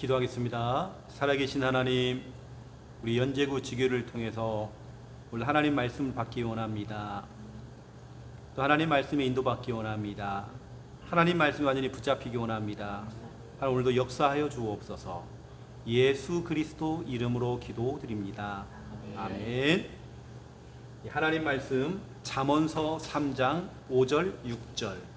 기도하겠습니다. 살아계신 하나님, 우리 연제구 지교를 통해서 오늘 하나님 말씀을 받기 원합니다. 또 하나님 말씀에 인도받기 원합니다. 하나님 말씀 완전히 붙잡히기 원합니다. 하나님 오늘도 역사하여 주옵소서. 예수 그리스도 이름으로 기도드립니다. 아멘. 이 하나님 말씀 잠언서 3장 5절 6절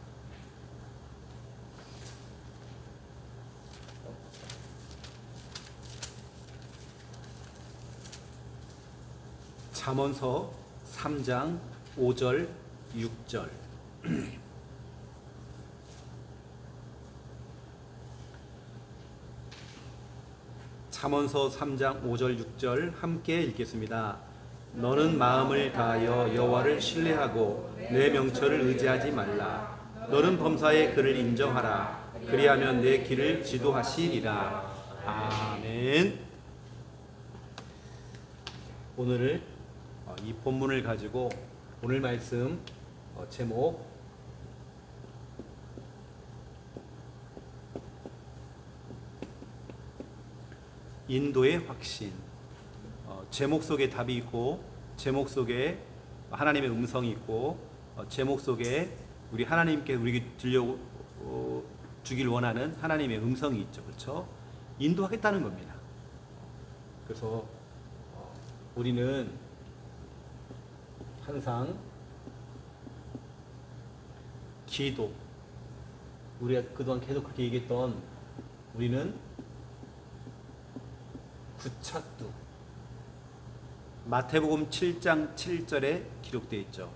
잠언서 3장 5절 6절 잠언서 3장 5절 6절 함께 읽겠습니다. 너는 마음을 다하여 여호와를 신뢰하고 내 명철을 의지하지 말라. 너는 범사의 그를 인정하라. 그리하면 내 길을 지도하시리라. 아멘. 오늘 어, 이 본문을 가지고 오늘 말씀 어, 제목. 인도의 확신. 어, 제목 속에 답이 있고 제목 속에 하나님의 음성이 있고 어, 제목 속에 우리 하나님께 우리에게 들려 어, 주길 원하는 하나님의 음성이 있죠. 그렇죠? 인도하겠다는 겁니다. 그래서 어, 우리는 항상 기도 우리가 그동안 계속 그렇게 얘기했던 우리는 구차두 마태복음 7장 7절에 기록되어 있죠.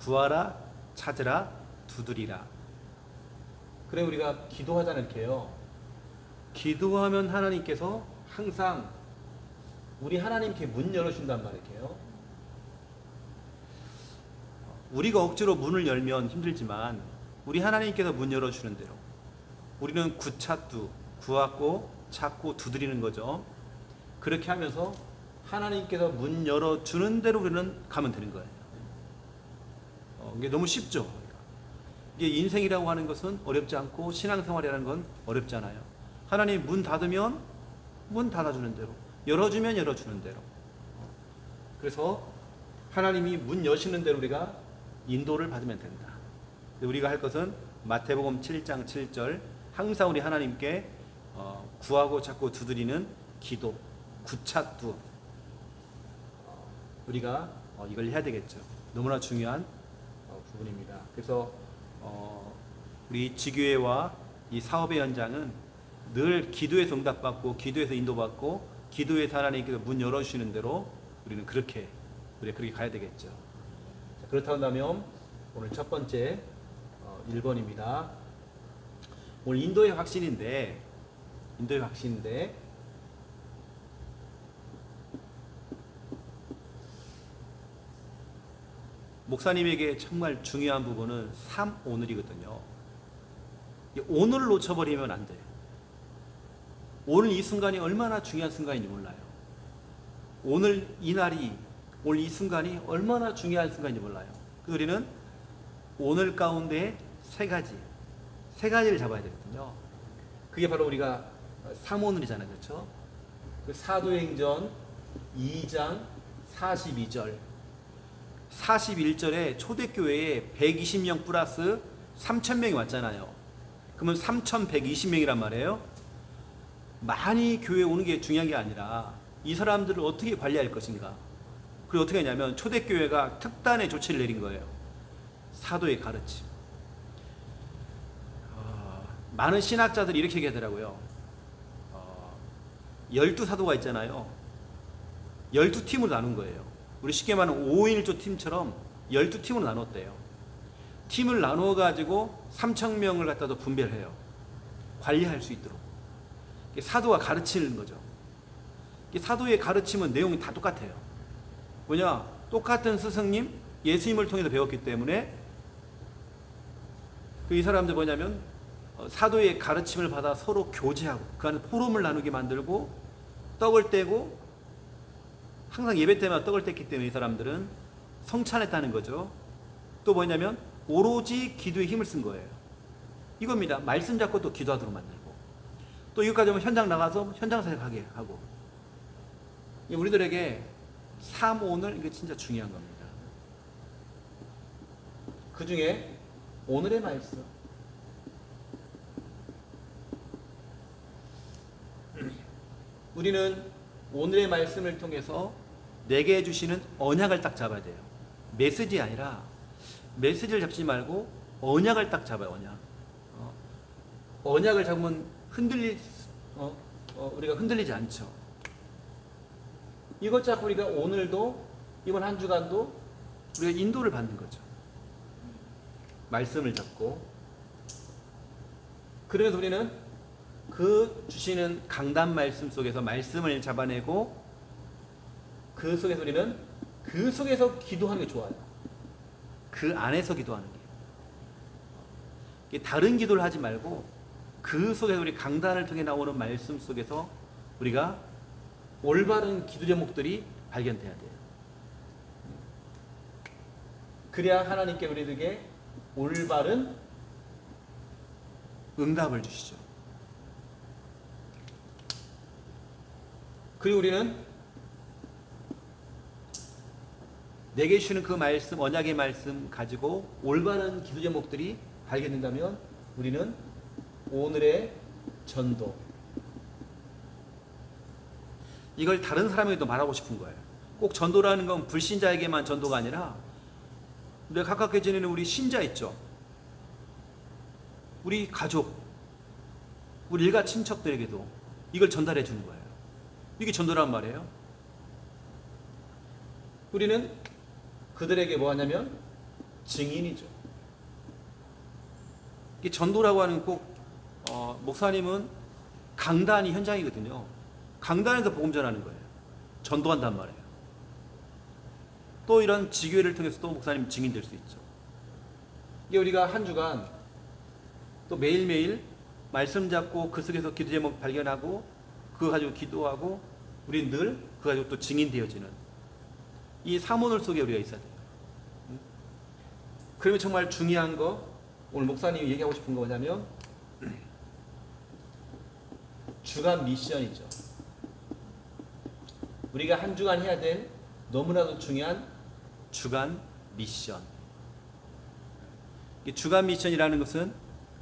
구하라 찾으라 두드리라. 그래 우리가 기도하잖아요 이렇게요. 기도하면 하나님께서 항상 우리 하나님께 문 열어준단 말이에요. 우리가 억지로 문을 열면 힘들지만 우리 하나님께서 문 열어주는 대로 우리는 구차두 구하고 찾고 두드리는 거죠. 그렇게 하면서 하나님께서 문 열어주는 대로 우리는 가면 되는 거예요. 어, 이게 너무 쉽죠. 이게 인생이라고 하는 것은 어렵지 않고 신앙생활이라는 건 어렵잖아요. 하나님 문 닫으면 문 닫아주는 대로, 열어주면 열어주는 대로. 어, 그래서 하나님이 문 여시는 대로 우리가 인도를 받으면 된다. 우리가 할 것은 마태복음 7장 7절 항상 우리 하나님께 어, 구하고 찾고 두드리는 기도, 구차두 우리가 어, 이걸 해야 되겠죠. 너무나 중요한 어, 부분입니다. 그래서 어, 우리 지교회와 이 사업의 현장은 늘 기도에서 응답받고 기도에서 인도받고 기도에서 하나님께서 문 열어주시는 대로 우리는 그렇게 우리 그렇게 가야 되겠죠. 자, 그렇다면 오늘 첫 번째 어, 1번입니다. 오늘 인도의 확신인데 인도의 확신인데 목사님에게 정말 중요한 부분은 3 오늘이거든요. 이 오늘을 놓쳐버리면 안 돼요. 오늘 이 순간이 얼마나 중요한 순간인지 몰라요. 오늘 이 날이 오늘 이 순간이 얼마나 중요한 순간인지 몰라요. 그 우리는 오늘 가운데 세 가지 세 가지를 잡아야 되거든요. 그게 바로 우리가 3오늘이잖아요. 그렇죠? 그 사도행전 2장 42절 41절에 초대교회에 120명 플러스 3,000명이 왔잖아요. 그러면 3,120명이란 말이에요. 많이 교회에 오는 게 중요한 게 아니라 이 사람들을 어떻게 관리할 것인가. 그리고 어떻게 하냐면 초대교회가 특단의 조치를 내린 거예요. 사도의 가르침. 어, 많은 신학자들이 이렇게 얘기하더라고요. 어, 열두 사도가 있잖아요. 열두 팀으로 나눈 거예요. 우리 쉽게 말하면 5인조 팀처럼 12팀으로 나눴대요. 팀을 나누어 가지고 3천 명을 갖다도 분별해요. 관리할 수 있도록. 사도가 가르치는 거죠. 사도의 가르침은 내용이 다 똑같아요. 뭐냐? 똑같은 스승님, 예수님을 통해서 배웠기 때문에 그 이 사람들 뭐냐면 어, 사도의 가르침을 받아 서로 교제하고 그 안에 포럼을 나누게 만들고 떡을 떼고 항상 예배 때마다 떡을 뗐기 때문에 이 사람들은 성찬했다는 거죠. 또 뭐냐면 오로지 기도에 힘을 쓴 거예요. 이겁니다. 말씀 잡고 또 기도하도록 만들고 또 이것까지 하면 현장 나가서 현장 사역하게 하고 이 우리들에게 사모오늘 이게 진짜 중요한 겁니다. 그 중에 오늘의 말씀 우리는 오늘의 말씀을 통해서 내게 주시는 언약을 딱 잡아야 돼요. 메시지 아니라 메시지를 잡지 말고 언약을 딱 잡아요. 언약. 어, 언약을 잡으면 흔들릴 수- 어, 어, 우리가 흔들리지 않죠. 이것 잡고 우리가 오늘도 이번 한 주간도 우리가 인도를 받는 거죠. 말씀을 잡고 그러면서 우리는 그 주시는 강단 말씀 속에서 말씀을 잡아내고 그 속에서 우리는 그 속에서 기도하는 게 좋아요. 그 안에서 기도하는 게. 다른 기도를 하지 말고 그 속에서 우리 강단을 통해 나오는 말씀 속에서 우리가 올바른 기도 제목들이 발견돼야 돼요. 그래야 하나님께 우리에게 올바른 응답을 주시죠. 그리고 우리는 내게 주시는 그 말씀, 언약의 말씀 가지고 올바른 기도 제목들이 발견된다면 우리는 오늘의 전도 이걸 다른 사람에게도 말하고 싶은 거예요. 꼭 전도라는 건 불신자에게만 전도가 아니라 우리가 가깝게 지내는 우리 신자 있죠. 우리 가족, 우리 일가 친척들에게도 이걸 전달해 주는 거예요. 이게 전도란 말이에요. 우리는 그들에게 뭐 하냐면 증인이죠. 이 전도라고 하는 꼭 어, 목사님은 강단이 현장이거든요. 강단에서 복음 전하는 거예요. 전도한단 말이에요. 또 이런 지교회를 통해서 또 목사님 증인 될 수 있죠. 이게 우리가 한 주간 또 매일매일 말씀 잡고 그 속에서 기도 제목 발견하고 그거 가지고 기도하고 우리 늘 그거 가지고 또 증인 되어지는 이 사모늘 속에 우리가 있어야 돼요. 음? 그러면 정말 중요한 거 오늘 목사님이 얘기하고 싶은 거 뭐냐면 주간 미션이죠. 우리가 한 주간 해야 될 너무나도 중요한 주간 미션. 이 주간 미션이라는 것은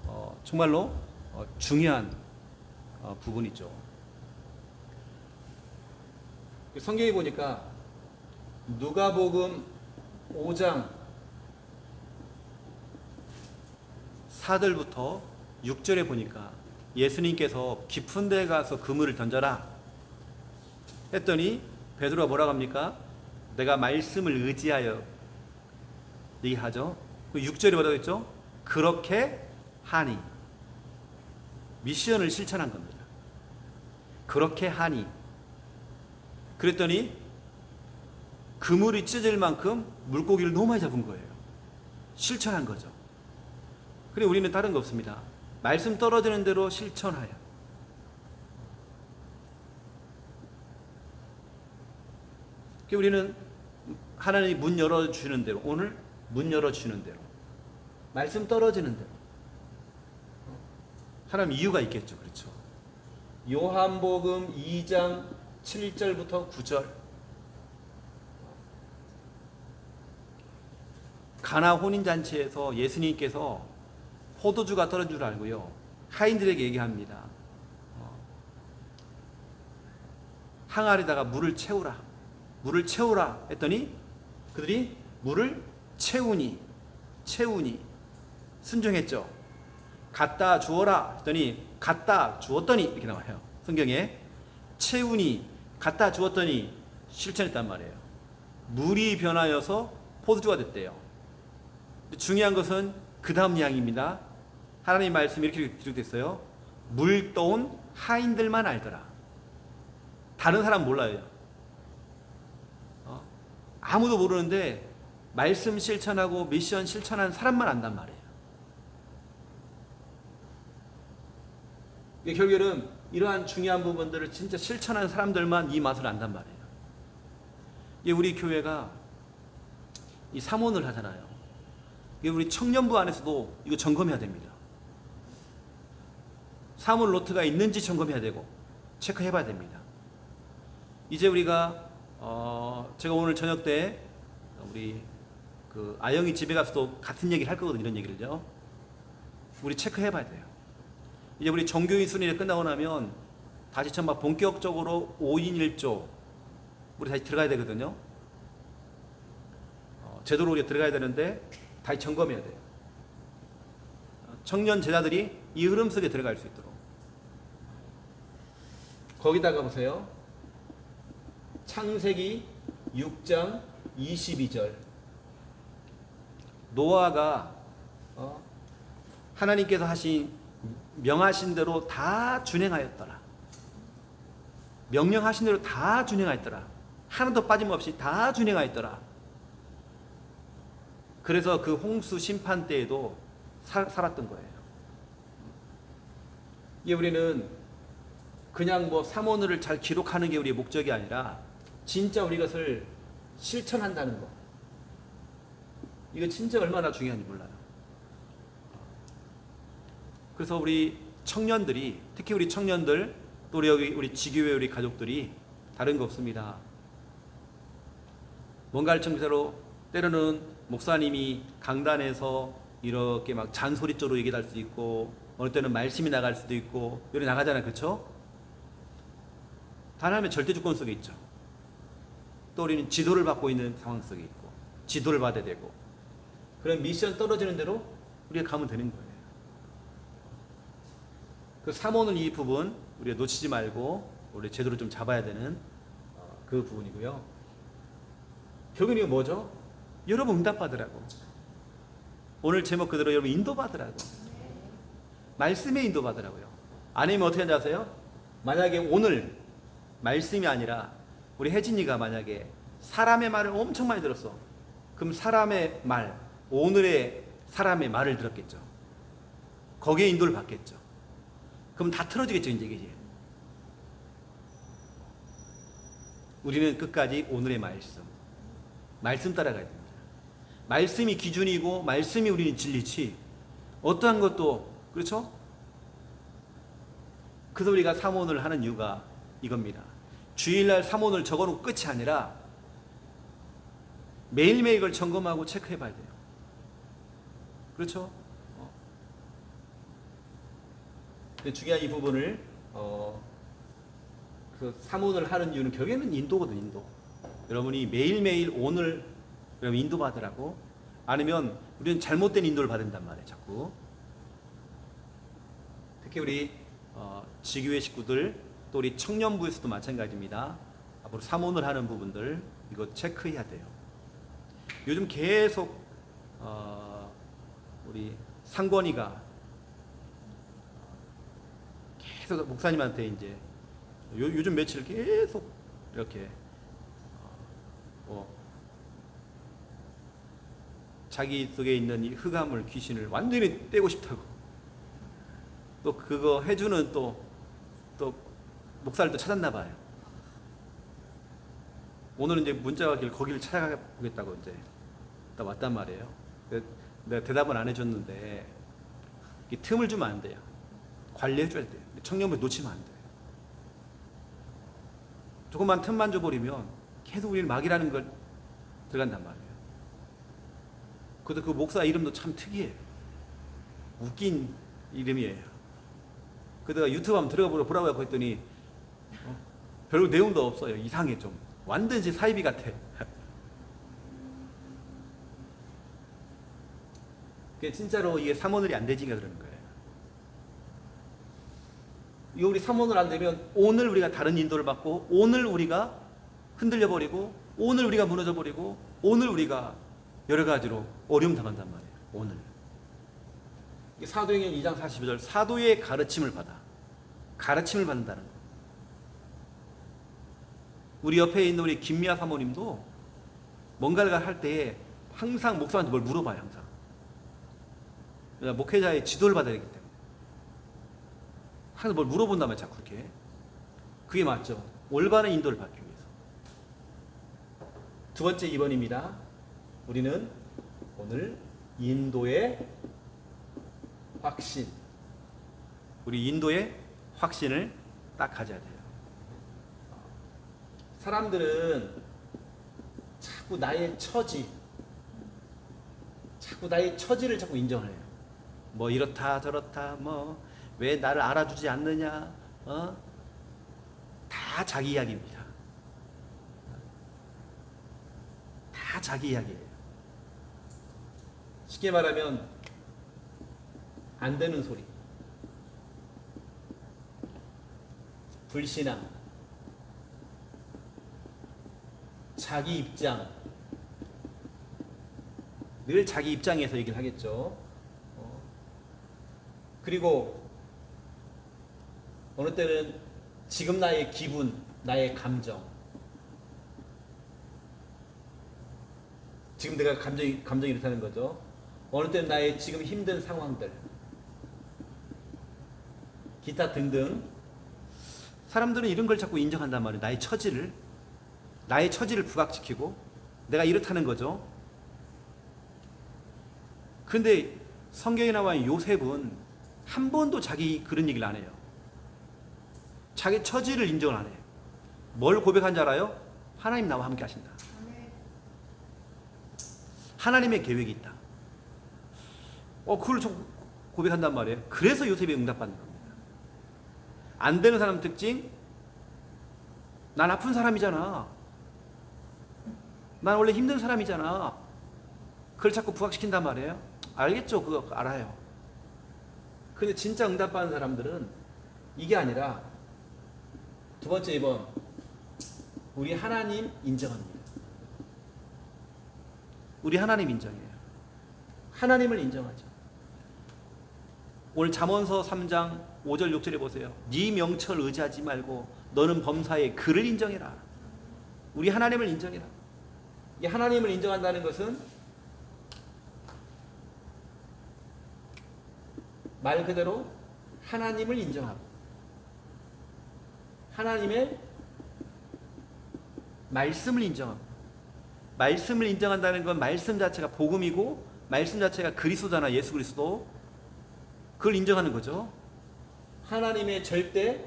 어, 정말로 어, 중요한 어, 부분이죠. 성경에 보니까 누가복음 5장 4절부터 6절에 보니까 예수님께서 깊은 데 가서 그물을 던져라 했더니 베드로가 뭐라고 합니까? 내가 말씀을 의지하여 얘기하죠. 그 6절에 뭐라고 했죠? 그렇게 하니 미션을 실천한 겁니다. 그렇게 하니 그랬더니 그물이 찢어질 만큼 물고기를 너무 많이 잡은 거예요. 실천한 거죠. 그래 우리는 다른 거 없습니다. 말씀 떨어지는 대로 실천하여. 우리는 하나님이 문 열어 주시는 대로 오늘 문 열어 주시는 대로 말씀 떨어지는 대로 하나님 이유가 있겠죠. 그렇죠. 요한복음 2장 7절부터 9절 가나 혼인 잔치에서 예수님께서 포도주가 떨어진 줄 알고요. 하인들에게 얘기합니다. 어, 항아리다가 물을 채우라. 물을 채우라 했더니 그들이 물을 채우니 채우니 순종했죠. 갖다 주어라 했더니 갖다 주었더니 이렇게 나와요. 성경에 채우니 갖다 주었더니 실천했단 말이에요. 물이 변하여서 포도주가 됐대요. 중요한 것은 그 다음 이야기입니다. 하나님 말씀이 이렇게 기록됐어요. 물 떠온 하인들만 알더라. 다른 사람 몰라요. 어? 아무도 모르는데 말씀 실천하고 미션 실천한 사람만 안단 말이에요. 결국에는 이러한 중요한 부분들을 진짜 실천한 사람들만 이 맛을 안단 말이에요. 우리 교회가 이 사모를 하잖아요. 우리 청년부 안에서도 이거 점검해야 됩니다. 사물 노트가 있는지 점검해야 되고 체크해 봐야 됩니다. 이제 우리가 어 제가 오늘 저녁 때 우리 그 아영이 집에 가서도 같은 얘기를 할 거거든요. 이런 얘기를요. 우리 체크해 봐야 돼요. 이제 우리 정교인 순위를 끝나고 나면 다시 정말 본격적으로 5인 1조 우리 다시 들어가야 되거든요. 어, 제도로 우리가 들어가야 되는데 다시 점검해야 돼요. 어, 청년 제자들이 이 흐름 속에 들어갈 수 있도록. 거기다가 보세요. 창세기 6장 22절. 노아가 어, 하나님께서 하신 명하신 대로 다 준행하였더라. 명령하신 대로 다 준행하였더라. 하나도 빠짐없이 다 준행하였더라. 그래서 그 홍수 심판 때에도 살, 살았던 거예요. 이게 우리는 그냥 뭐 사모늘을 잘 기록하는 게 우리의 목적이 아니라 진짜 우리 것을 실천한다는 거. 이거 진짜 얼마나 중요한지 몰라요. 그래서 우리 청년들이 특히 우리 청년들 또 우리 여기 우리 지교회 우리 가족들이 다른 거 없습니다. 뭔가를 청소로 때로는 목사님이 강단에서 이렇게 막 잔소리조로 얘기할 수 있고 어느 때는 말씀이 나갈 수도 있고 이렇게 나가잖아요, 그렇죠? 하나님의 절대 주권 속에 있죠. 또 우리는 지도를 받고 있는 상황 속에 있고 지도를 받아야 되고 그런 미션 떨어지는 대로 우리가 가면 되는 거예요. 그 사모는 이 부분 우리가 놓치지 말고 우리 제대로 좀 잡아야 되는 어, 그 부분이고요. 결국은 이거 뭐죠? 여러분 응답받으라고. 오늘 제목 그대로 여러분 인도받으라고. 말씀에 인도받으라고요. 아니면 어떻게 하는지 아세요? 만약에 오늘 말씀이 아니라 우리 혜진이가 만약에 사람의 말을 엄청 많이 들었어. 그럼 사람의 말, 오늘의 사람의 말을 들었겠죠. 거기에 인도를 받겠죠. 그럼 다 틀어지겠죠, 이제 이게. 우리는 끝까지 오늘의 말씀, 말씀 따라가야 됩니다. 말씀이 기준이고 말씀이 우리는 진리지 어떠한 것도 그렇죠? 그래서 우리가 사모를 하는 이유가 이겁니다. 주일날 사모를 적어놓고 끝이 아니라 매일매일 걸 점검하고 체크해 봐야 돼요. 그렇죠? 어. 중요한 이 부분을 어, 그 사문을 하는 이유는 결국에는 인도거든 인도. 여러분이 매일매일 오늘 여러분 인도 받으라고 아니면 우리는 잘못된 인도를 받는단 말이에요 자꾸. 특히 우리 어, 지교회 식구들 또 우리 청년부에서도 마찬가지입니다. 앞으로 사문을 하는 부분들 이거 체크해야 돼요. 요즘 계속 어, 우리 상권이가 계속 목사님한테 이제 요, 요즘 며칠 계속 이렇게 어, 뭐 자기 속에 있는 이 흑암을 귀신을 완전히 떼고 싶다고 또 그거 해주는 또또 목사를 또 찾았나 봐요. 오늘은 이제 문자가 길 거기를 찾아가보겠다고 이제 나 왔단 말이에요. 그 내가 대답은 안 해줬는데 이 틈을 주면 안 돼요. 관리해줘야 돼요. 청년부 놓치면 안 돼요. 조금만 틈만 줘버리면 계속 우리를 막이라는 걸 들어간단 말이에요. 그래도 그 목사 이름도 참 특이해요. 웃긴 이름이에요. 그다가 유튜브 한번 들어가 보라고 했더니 어? 별로 내용도 없어요. 이상해 좀. 완전히 사이비 같아. 그게 진짜로 이게 삼원을이 안 되지가 그러는 거예요. 이 우리 삼원을 안 되면 오늘 우리가 다른 인도를 받고 오늘 우리가 흔들려 버리고 오늘 우리가 무너져 버리고 오늘 우리가 여러 가지로 어려움 당한단 말이에요. 오늘. 사도행전 2장 42절 사도의 가르침을 받아 가르침을 받는다는 거. 우리 옆에 있는 우리 김미아 사모님도 뭔가를 할 때에 항상 목사한테 뭘 물어봐요 항상. 목회자의 지도를 받아야 되기 때문에 항상 뭘 물어본다면 자꾸 그렇게 그게 맞죠. 올바른 인도를 받기 위해서. 두 번째 2번입니다. 우리는 오늘 인도의 확신. 우리 인도의 확신을 딱 가져야 돼요. 사람들은 자꾸 나의 처지, 자꾸 나의 처지를 자꾸 인정을 해요. 뭐 이렇다 저렇다 뭐 왜 나를 알아주지 않느냐 어? 다 자기 이야기입니다. 다 자기 이야기예요. 쉽게 말하면 안 되는 소리. 불신앙. 자기 입장. 늘 자기 입장에서 얘기를 하겠죠. 어. 그리고 어느 때는 지금 나의 기분, 나의 감정. 지금 내가 감정이 감정이 이렇다는 거죠. 어느 때는 나의 지금 힘든 상황들. 기타 등등. 사람들은 이런 걸 자꾸 인정한단 말이에요. 나의 처지를 나의 처지를 부각시키고 내가 이렇다는 거죠. 근데 성경에 나와 있는 요셉은 한 번도 자기 그런 얘기를 안 해요. 자기 처지를 인정을 안 해요. 뭘 고백한 줄 알아요? 하나님 나와 함께 하신다. 하나님의 계획이 있다. 어, 그걸 좀 고백한단 말이에요. 그래서 요셉이 응답받는 겁니다. 안 되는 사람 특징, 난 아픈 사람이잖아. 난 원래 힘든 사람이잖아. 그걸 자꾸 부각시킨단 말이에요. 알겠죠? 그거 알아요. 근데 진짜 응답받는 사람들은 이게 아니라 두 번째 2번 우리 하나님 인정합니다. 우리 하나님 인정해요. 하나님을 인정하죠. 오늘 잠언서 3장 5절 6절에 보세요. 네 명철 의지하지 말고 너는 범사에 그를 인정해라. 우리 하나님을 인정해라. 이 하나님을 인정한다는 것은 말 그대로 하나님을 인정하고 하나님의 말씀을 인정하고 말씀을 인정한다는 건 말씀 자체가 복음이고 말씀 자체가 그리스도잖아 예수 그리스도. 그걸 인정하는 거죠. 하나님의 절대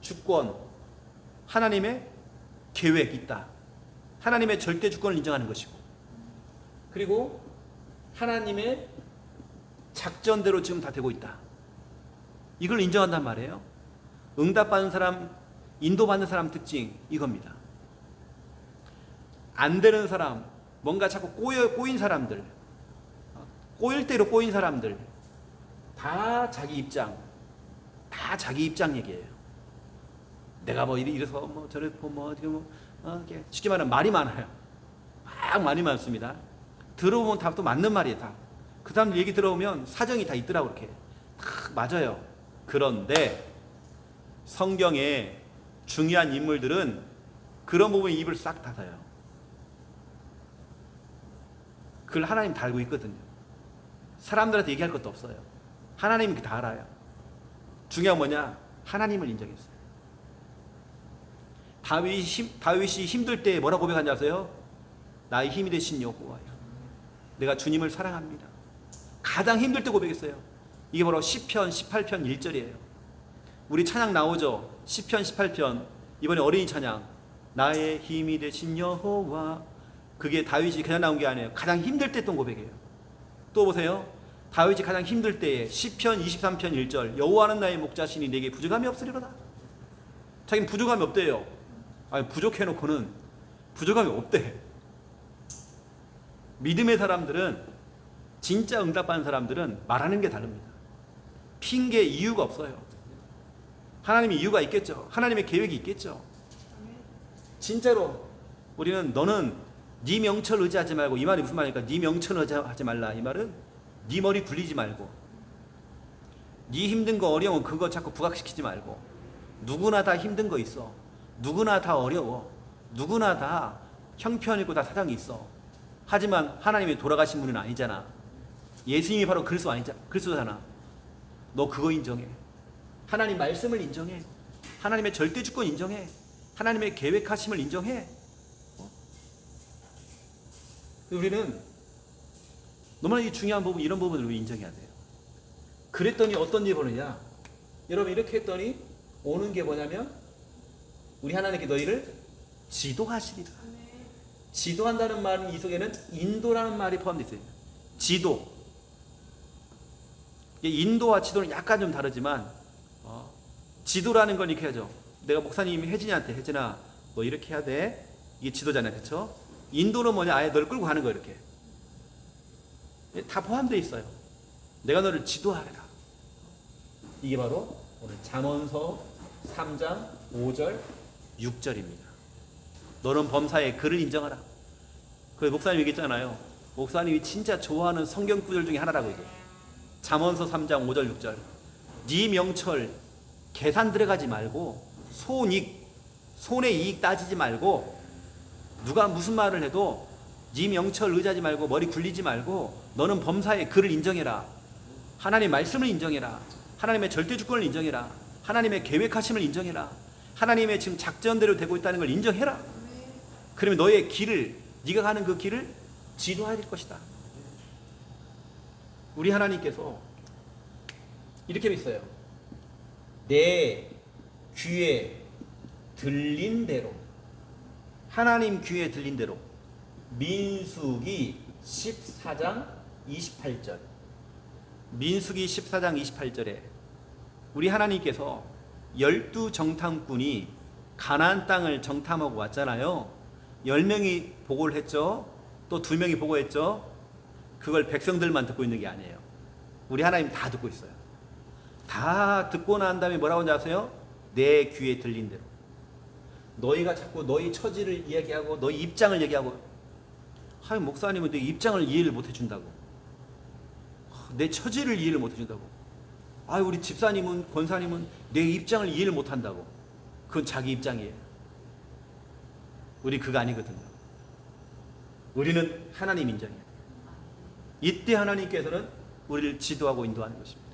주권 하나님의 계획 있다 하나님의 절대 주권을 인정하는 것이고 그리고 하나님의 작전대로 지금 다 되고 있다. 이걸 인정한단 말이에요. 응답받는 사람 인도받는 사람 특징 이겁니다. 안 되는 사람, 뭔가 자꾸 꼬여, 꼬인 사람들, 꼬일 대로 꼬인 사람들, 다 자기 입장, 다 자기 입장 얘기예요. 내가 뭐 이래, 이래서 뭐 저래 뭐 어떻게 뭐 어, 쉽게 말하면 말이 많아요. 막 말이 많습니다. 들어보면 다 또 맞는 말이에요. 다. 그 사람들 얘기 들어보면 사정이 다 있더라고 이렇게. 다 맞아요. 그런데 성경에 중요한 인물들은 그런 부분에 입을 싹 닫아요. 그걸 하나님 다 알고 있거든요. 사람들한테 얘기할 것도 없어요. 하나님이 다 알아요. 중요한 뭐냐? 하나님을 인정했어요. 다윗이, 힘, 다윗이 힘들 때 뭐라고 고백한지 아세요? 나의 힘이 되신 여호와여. 내가 주님을 사랑합니다. 가장 힘들 때 고백했어요. 이게 바로 시편 18편 1절이에요. 우리 찬양 나오죠? 시편 18편 이번에 어린이 찬양 나의 힘이 되신 여호와 그게 다윗이 그냥 나온 게 아니에요. 가장 힘들 때 했던 고백이에요. 또 보세요. 다윗이 가장 힘들 때에 시편 23편 1절 여호와는 나의 목자시니 내게 부족함이 없으리로다. 자기는 부족함이 없대요. 아니 부족해 놓고는 부족함이 없대. 믿음의 사람들은 진짜 응답하는 사람들은 말하는 게 다릅니다. 핑계 이유가 없어요. 하나님의 이유가 있겠죠. 하나님의 계획이 있겠죠. 진짜로 우리는 너는 네 명철 의지하지 말고 이 말이 무슨 말입니까? 네 명철 의지하지 말라 이 말은 네 머리 굴리지 말고 네 힘든 거 어려운 그거 자꾸 부각시키지 말고 누구나 다 힘든 거 있어 누구나 다 어려워. 누구나 다 형편이고 다 사정이 있어. 하지만 하나님이 돌아가신 분은 아니잖아. 예수님이 바로 그리스도 아니자 그리스도잖아. 너 그거 인정해. 하나님 말씀을 인정해. 하나님의 절대 주권 인정해. 하나님의 계획하심을 인정해. 우리는 너무나 이 중요한 부분 이런 부분을 인정해야 돼요. 그랬더니 어떤 일이 벌어냐? 여러분 이렇게 했더니 오는 게 뭐냐면 우리 하나님께 너희를 지도하시리라. 지도한다는 말은 이 속에는 인도라는 말이 포함되어 있어요. 지도. 인도와 지도는 약간 좀 다르지만 어, 지도라는 건 이렇게 하죠. 내가 목사님이 혜진이한테 혜진아 너 이렇게 해야 돼. 이게 지도잖아요, 그렇죠? 인도는 뭐냐? 아예 널 끌고 가는 거 이렇게. 다 포함되어 있어요. 내가 너를 지도하리라. 이게 바로 오늘 잠언서 3장 5절 6절입니다. 너는 범사에 그를 인정하라. 그 목사님 얘기했잖아요. 목사님이 진짜 좋아하는 성경 구절 중에 하나라고 이게. 잠언서 3장 5절 6절. 네 명철 계산 들어가지 말고 손익 손의 이익 따지지 말고 누가 무슨 말을 해도 네 명철 의지하지 말고 머리 굴리지 말고 너는 범사에 그를 인정해라. 하나님의 말씀을 인정해라. 하나님의 절대 주권을 인정해라. 하나님의 계획하심을 인정해라. 하나님의 지금 작전대로 되고 있다는 걸 인정해라. 그러면 너의 길을 네가 가는 그 길을 지도해야 될 것이다. 우리 하나님께서 이렇게 있어요. 내 귀에 들린 대로 하나님 귀에 들린 대로 민수기 14장 28절 민수기 14장 28절에 우리 하나님께서 열두 정탐꾼이 가나안 땅을 정탐하고 왔잖아요. 열 명이 보고를 했죠. 또 두 명이 보고했죠. 그걸 백성들만 듣고 있는 게 아니에요. 우리 하나님 다 듣고 있어요. 다 듣고 난 다음에 뭐라고 하는지 아세요? 내 귀에 들린 대로. 너희가 자꾸 너희 처지를 이야기하고 너희 입장을 얘기하고 하여 목사님은 내 입장을 이해를 못 해준다고. 내 처지를 이해를 못 해준다고. 아, 우리 집사님은 권사님은 내 입장을 이해를 못 한다고. 그건 자기 입장이에요. 우리 그거 아니거든요. 우리는 하나님 인정이에요. 이때 하나님께서는 우리를 지도하고 인도하는 것입니다.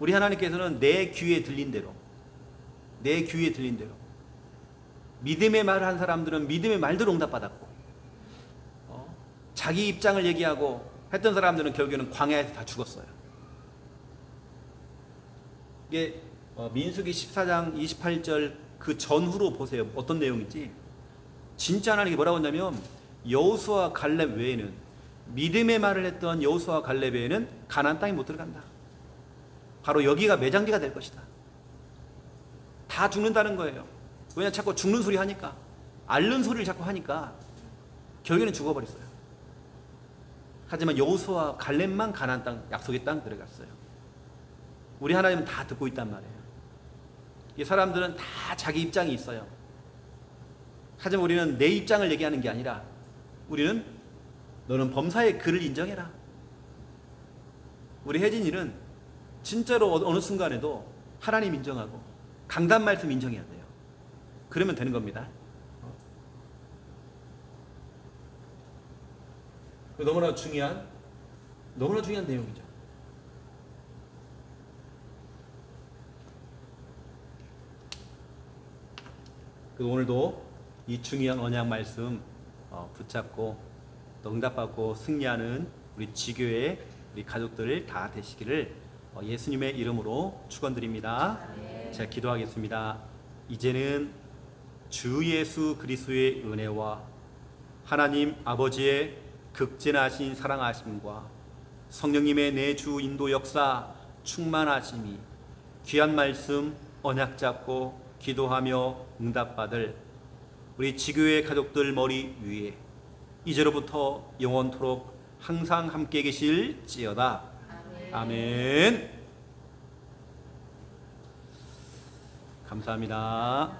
우리 하나님께서는 내 귀에 들린 대로, 내 귀에 들린 대로, 믿음의 말을 한 사람들은 믿음의 말대로 응답받았고, 어? 자기 입장을 얘기하고 했던 사람들은 결국에는 광야에서 다 죽었어요. 이게 어, 민수기 14장 28절 그 전후로 보세요. 어떤 내용인지. 진짜 하나님이 뭐라고 했냐면 여호수아 갈렙 외에는 믿음의 말을 했던 여호수아 갈렙 외에는 가나안 땅에 못 들어간다. 바로 여기가 매장지가 될 것이다. 다 죽는다는 거예요. 왜냐 자꾸 죽는 소리 하니까 앓는 소리를 자꾸 하니까 결국에는 죽어버렸어요. 하지만 여호수아 갈렙만 가나안 땅 약속의 땅 들어갔어요. 우리 하나님은 다 듣고 있단 말이에요. 이 사람들은 다 자기 입장이 있어요. 하지만 우리는 내 입장을 얘기하는 게 아니라 우리는 너는 범사의 그를 인정해라. 우리 혜진이는 진짜로 어- 어느 순간에도 하나님 인정하고 강단 말씀 인정해야 돼요. 그러면 되는 겁니다. 너무나 중요한 너무나 중요한 내용이죠. 그 오늘도 이 중요한 언약 말씀 어, 붙잡고 또 응답받고 승리하는 우리 지교의 우리 가족들 다 되시기를 어, 예수님의 이름으로 축원드립니다. 제가 기도하겠습니다. 이제는 주 예수 그리스도의 은혜와 하나님 아버지의 극진하신 사랑하심과 성령님의 내 주 인도 역사 충만하심이 귀한 말씀 언약 잡고 기도하며 응답받을 우리 지교의 가족들 머리 위에 이제로부터 영원토록 항상 함께 계실지어다. 아멘. 감사합니다.